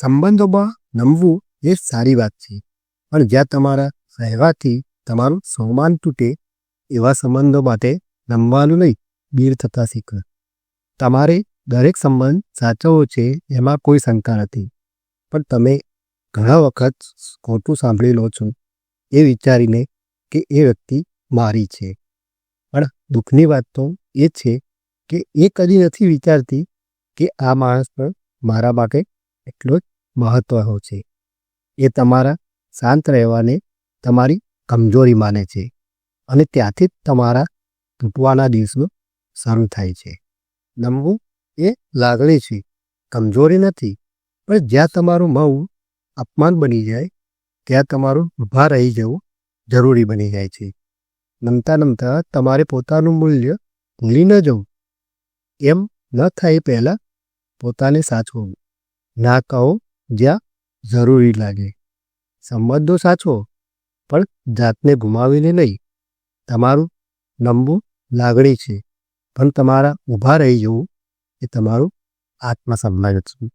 સંબંધોમાં નમવું એ સારી વાત છે. પણ જ્યાં તમારા રહેવાથી તમારું સૌમાન તૂટે, એવા સંબંધો માટે નમવાનું નહીં, બીર થતા શીખો. તમારે દરેક સંબંધ સાચવવો છે, એમાં કોઈ શંકા નથી. પણ તમે ઘણા વખત ખોટું સાંભળી લો છો, એ વિચારીને કે એ વ્યક્તિ મારી છે. પણ દુઃખની વાત તો એ છે કે એ કદી નથી વિચારતી કે આ માણસ પણ મારા માટે એટલો જ મહત્ત્વનો છે. એ તમારા શાંત રહેવાને તમારી કમજોરી માને છે અને ત્યાંથી જ તમારા તૂટવાના દિવસો શરૂ થાય છે. નમવું એ લાગણી છે. કમજોરી નથી, પણ જ્યાં તમારું મૌન અપમાન બની જાય, ત્યાં તમારું ઊભા રહી જવું જરૂરી બની જાય છે. નમતા નમતા તમારે પોતાનું મૂલ્ય ભૂલી ન જવું. એમ ન થાય પહેલાં પોતાને સાચવવું. ના કહો જ્યાં જરૂરી લાગે. સંબંધો સાચવો પણ જાતને ગુમાવીને નહીં. તમારું નમવું લાગણી છે, પણ તમારા ઊભા રહી જવું એ તમારું આત્મસન્માન છે.